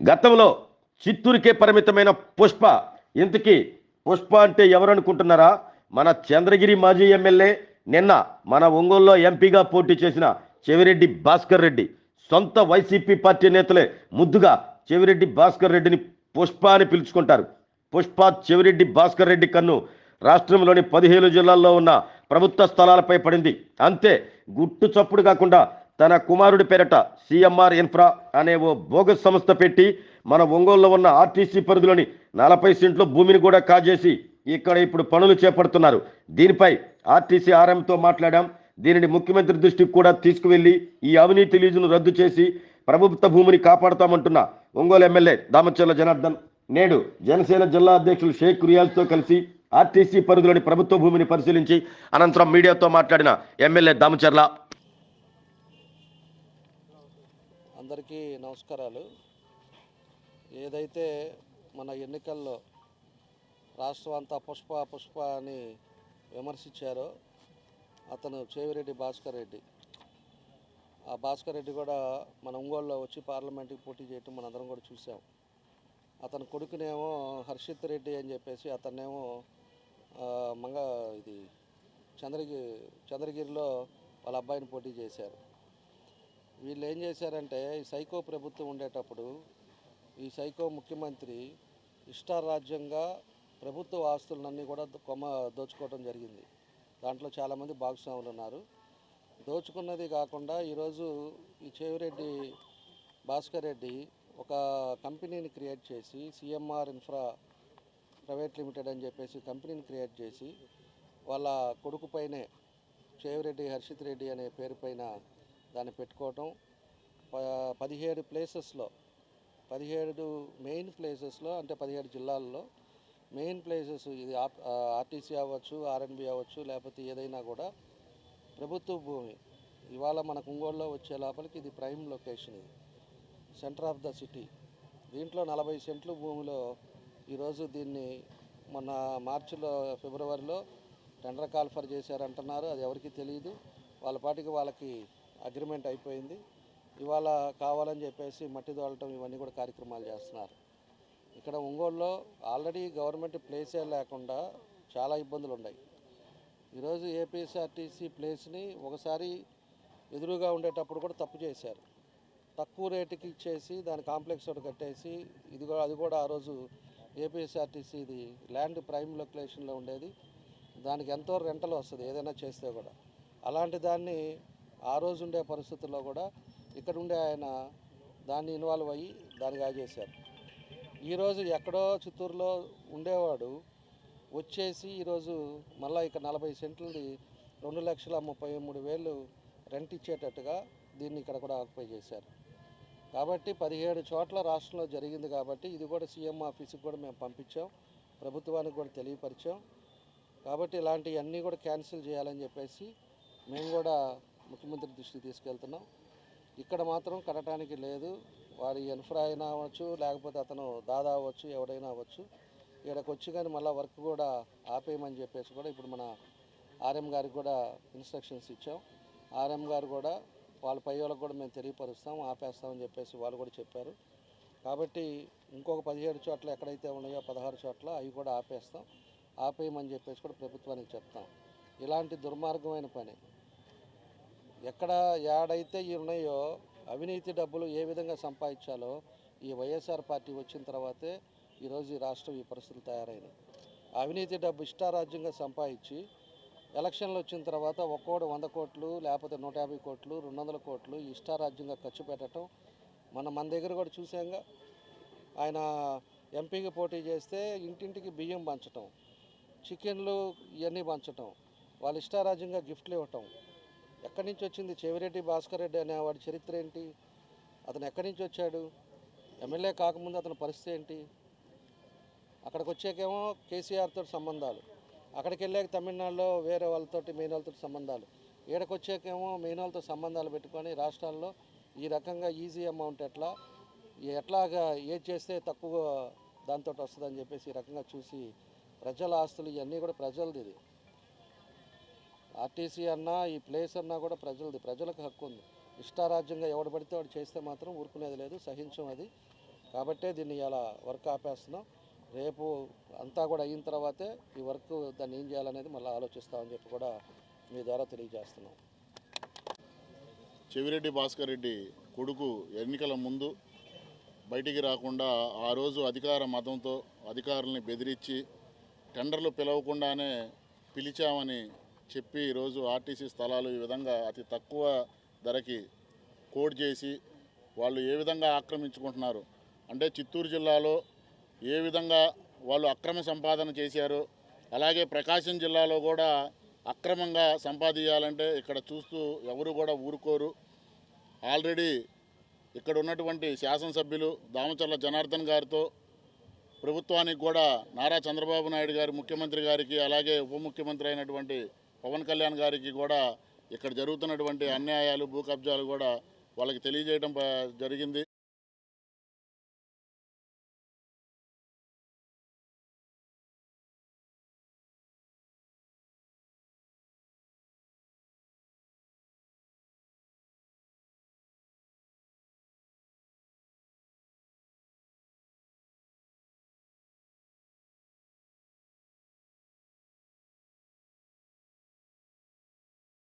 గతంలో చిత్తూరుకే పరిమితమైన పుష్ప. ఇంతకీ పుష్ప అంటే ఎవరు అనుకుంటున్నారా మన చంద్రగిరి మాజీ ఎమ్మెల్యే నిన్న మన ఒంగోలులో ఎంపీగా పోటీ చేసిన చెవిరెడ్డి భాస్కర్ రెడ్డి. సొంత వైసీపీ పార్టీ నేతలే ముద్దుగా చెవిరెడ్డి భాస్కర్ రెడ్డిని పుష్ప అని పిలుచుకుంటారు. పుష్ప చెవిరెడ్డి భాస్కర్ రెడ్డి కన్ను రాష్ట్రంలోని పదిహేను జిల్లాల్లో ఉన్న ప్రభుత్వ స్థలాలపై పడింది. అంతే గుట్టు చప్పుడు కాకుండా తన కుమారుడి పేరట సిఎంఆర్ ఇన్ఫ్రా అనే ఓ బోగస్ సంస్థ పెట్టి మన ఒంగోలులో ఉన్న ఆర్టీసీ పరిధిలోని నలభై సెంట్ల భూమిని కూడా కాజేసి ఇక్కడ ఇప్పుడు పనులు చేపడుతున్నారు. దీనిపై ఆర్టీసీ ఆర్ఎంతో మాట్లాడాం. దీనిని ముఖ్యమంత్రి దృష్టికి కూడా తీసుకువెళ్ళి ఈ అవినీతి లీజును రద్దు చేసి ప్రభుత్వ భూమిని కాపాడుతామంటున్న ఒంగోలు ఎమ్మెల్యే దామచర్ల జనార్దన్. నేడు జనసేన జిల్లా అధ్యక్షులు షేక్ రియాజ్తో కలిసి ఆర్టీసీ పరిధిలోని ప్రభుత్వ భూమిని పరిశీలించి అనంతరం మీడియాతో మాట్లాడిన ఎమ్మెల్యే దామచర్ల. అందరికీ నమస్కారాలు. ఏదైతే మన ఎన్నికల్లో రాష్ట్రం అంతా పుష్ప పుష్ప అని విమర్శించారో అతను చేవిరెడ్డి భాస్కర్ రెడ్డి. ఆ భాస్కర్ రెడ్డి కూడా మన ఒంగోలులో వచ్చి పార్లమెంట్కి పోటీ చేయటం మనందరం కూడా చూసాం. అతని కొడుకునేమో హర్షిత్ రెడ్డి అని చెప్పేసి అతన్నేమో మంగ ఇది చంద్రగిరి చంద్రగిరిలో వాళ్ళ అబ్బాయిని పోటీ చేశారు. వీళ్ళు ఏం చేశారంటే ఈ సైకో ప్రభుత్వం ఉండేటప్పుడు ఈ సైకో ముఖ్యమంత్రి ఇష్టారాజ్యంగా ప్రభుత్వ ఆస్తులన్నీ కూడా కొమ్మ దోచుకోవడం జరిగింది. దాంట్లో చాలామంది భాగస్వాములు ఉన్నారు. దోచుకున్నది కాకుండా ఈరోజు ఈ చేవిరెడ్డి భాస్కర్ రెడ్డి ఒక కంపెనీని క్రియేట్ చేసి సిఎంఆర్ ఇన్ఫ్రా ప్రైవేట్ లిమిటెడ్ అని చెప్పేసి కంపెనీని క్రియేట్ చేసి వాళ్ళ కొడుకు పైనే చేవిరెడ్డి హర్షిత్ రెడ్డి అనే పేరు పైన దాన్ని పెట్టుకోవటం. ప- పదిహేడు ప్లేసెస్లో పదిహేడు మెయిన్ ప్లేసెస్లో అంటే పదిహేడు జిల్లాల్లో మెయిన్ ప్లేసెస్ ఇది ఆర్టీసీ అవ్వచ్చు ఆర్ఎన్బి అవ్వచ్చు లేకపోతే ఏదైనా కూడా ప్రభుత్వ భూమి. ఇవాళ మన ఒంగోలులో వచ్చే లోపలికి ఇది ప్రైమ్ లొకేషన్ ఇది. Centre of the city. దీంట్లో నలభై సెంట్లు భూమిలో ఈరోజు దీన్ని మొన్న మార్చిలో ఫిబ్రవరిలో టెండర్ కాల్ఫర్ చేశారంటున్నారు. అది ఎవరికి తెలియదు వాళ్ళ పాటికి వాళ్ళకి అగ్రిమెంట్ అయిపోయింది. ఇవాళ కావాలని చెప్పేసి మట్టి తోలటం ఇవన్నీ కూడా కార్యక్రమాలు చేస్తున్నారు. ఇక్కడ ఒంగోలులో ఆల్రెడీ గవర్నమెంట్ ప్లేసే లేకుండా చాలా ఇబ్బందులు ఉన్నాయి. ఈరోజు ఏపీఎస్ఆర్టీసీ ప్లేస్ని ఒకసారి ఎదురుగా ఉండేటప్పుడు కూడా తప్పు చేశారు. తక్కువ రేటుకి ఇచ్చేసి దాని కాంప్లెక్స్ ఒకటి కట్టేసి ఇది కూడా అది కూడా ఆ రోజు ఏపీఎస్ఆర్టీసీది ల్యాండ్ ప్రైమ్ లొకేషన్లో ఉండేది. దానికి ఎంతో రెంటలు వస్తుంది ఏదైనా చేస్తే కూడా. అలాంటి దాన్ని ఆ రోజు ఉండే పరిస్థితుల్లో కూడా ఇక్కడ ఉండే ఆయన దాన్ని ఇన్వాల్వ్ అయ్యి దాన్ని కాజేశారు ఈరోజు ఎక్కడో చిత్తూరులో ఉండేవాడు వచ్చేసి ఈరోజు మళ్ళీ ఇక్కడ నలభై సెంట్లది రెండు లక్షల ముప్పై మూడు వేలు రెంట్ ఇచ్చేటట్టుగా దీన్ని ఇక్కడ కూడా ఆక్యుపై చేశారు. కాబట్టి పదిహేడు చోట్ల రాష్ట్రంలో జరిగింది కాబట్టి ఇది కూడా సీఎం ఆఫీస్కి కూడా మేము పంపించాం. ప్రభుత్వానికి కూడా తెలియపరిచాం. కాబట్టి ఇలాంటివన్నీ కూడా క్యాన్సిల్ చేయాలని చెప్పేసి మేము కూడా ముఖ్యమంత్రి దృష్టికి తీసుకెళ్తున్నాం. ఇక్కడ మాత్రం కట్టడానికి లేదు. వారి ఎన్ఫ్రా అయినా అవ్వచ్చు లేకపోతే అతను దాదా అవ్వచ్చు ఎవడైనా అవ్వచ్చు. ఇక్కడికి వచ్చి కానీ మళ్ళీ వర్క్ కూడా ఆపేయమని చెప్పేసి కూడా ఇప్పుడు మన ఆర్ఎం గారికి కూడా ఇన్స్ట్రక్షన్స్ ఇచ్చాం. ఆర్ఎం గారు కూడా వాళ్ళ పై వాళ్ళకి కూడా మేము తెలియపరుస్తాం ఆపేస్తామని చెప్పేసి వాళ్ళు కూడా చెప్పారు. కాబట్టి ఇంకొక పదిహేడు చోట్ల ఎక్కడైతే ఉన్నాయో పదహారు చోట్ల అవి కూడా ఆపేస్తాం. ఆపేయమని చెప్పేసి కూడా ప్రభుత్వానికి చెప్తాం. ఇలాంటి దుర్మార్గమైన పని ఎక్కడ ఏడైతే ఉన్నాయో అవినీతి డబ్బులు ఏ విధంగా సంపాదించాలో ఈ వైఎస్ఆర్ పార్టీ వచ్చిన తర్వాతే ఈరోజు ఈ రాష్ట్రం ఈ పరిస్థితులు తయారైనవి అవినీతి డబ్బు ఇష్టారాజ్యంగా సంపాదించి ఎలక్షన్లు వచ్చిన తర్వాత ఒక్కోడు వంద కోట్లు లేకపోతే నూట యాభై కోట్లు రెండు వందల కోట్లు ఇష్టారాజ్యంగా ఖర్చు పెట్టడం మన మన దగ్గర కూడా చూసాంగా. ఆయన ఎంపీకి పోటీ చేస్తే ఇంటింటికి బియ్యం పంచటం చికెన్లు ఇవన్నీ పంచటం వాళ్ళు ఇష్టారాజ్యంగా గిఫ్ట్లు ఇవ్వటం ఎక్కడి నుంచి వచ్చింది? చెవిరెడ్డి భాస్కర్ రెడ్డి అనేవాడి చరిత్ర ఏంటి? అతను ఎక్కడి నుంచి వచ్చాడు? ఎమ్మెల్యే కాకముందు అతని పరిస్థితి ఏంటి? అక్కడికి వచ్చాకేమో కేసీఆర్తో సంబంధాలు. అక్కడికి వెళ్ళాక తమిళనాడులో వేరే వాళ్ళతోటి మెయిన్ వాళ్ళతో సంబంధాలు. ఈడకి వచ్చాకేమో మెయిన్ వాళ్ళతో సంబంధాలు పెట్టుకొని రాష్ట్రాల్లో ఈ రకంగా ఈజీ అమౌంట్ ఎట్లా ఎట్లాగా ఏది చేస్తే తక్కువ దాంతో వస్తుందని చెప్పేసి ఈ రకంగా చూసి ప్రజల ఆస్తులు ఇవన్నీ కూడా ప్రజలది ఇది. ఆర్టీసీ అన్నా ఈ ప్లేస్ అన్నా కూడా ప్రజలది ప్రజలకు హక్కు ఉంది. ఇష్టారాజ్యంగా ఎవడు పడితే వాడు చేస్తే మాత్రం ఊరుకునేది లేదు సహించం అది. కాబట్టే దీన్ని ఇలా వర్క్ ఆపేస్తున్నాం. రేపు అంతా కూడా అయిన తర్వాతే ఈ వర్క్ దాన్ని ఏం చేయాలనేది మళ్ళీ ఆలోచిస్తామని చెప్పి కూడా మీ ద్వారా తెలియజేస్తున్నాం. చెవిరెడ్డి భాస్కర్ రెడ్డి కొడుకు ఎన్నికల ముందు బయటికి రాకుండా ఆ రోజు అధికార మతంతో అధికారుల్ని బెదిరించి టెండర్లు పిలవకుండానే పిలిచామని చెప్పి ఈరోజు ఆర్టీసీ స్థలాలు ఈ విధంగా అతి తక్కువ ధరకి కోడ్ చేసి వాళ్ళు ఏ విధంగా ఆక్రమించుకుంటున్నారు? అంటే చిత్తూరు జిల్లాలో ఏ విధంగా వాళ్ళు అక్రమ సంపాదన చేశారు? అలాగే ప్రకాశం జిల్లాలో కూడా అక్రమంగా సంపాదించాలంటే ఇక్కడ చూస్తూ ఎవరు కూడా ఊరుకోరు. ఆల్రెడీ ఇక్కడ ఉన్నటువంటి శాసనసభ్యులు దామచర్ల జనార్దన్ గారితో ప్రభుత్వానికి కూడా నారా చంద్రబాబు నాయుడు గారి ముఖ్యమంత్రి గారికి అలాగే ఉప ముఖ్యమంత్రి అయినటువంటి పవన్ కళ్యాణ్ గారికి కూడా ఇక్కడ జరుగుతున్నటువంటి అన్యాయాలు భూ కబ్జాలు కూడా వాళ్ళకి తెలియజేయడం జరిగింది.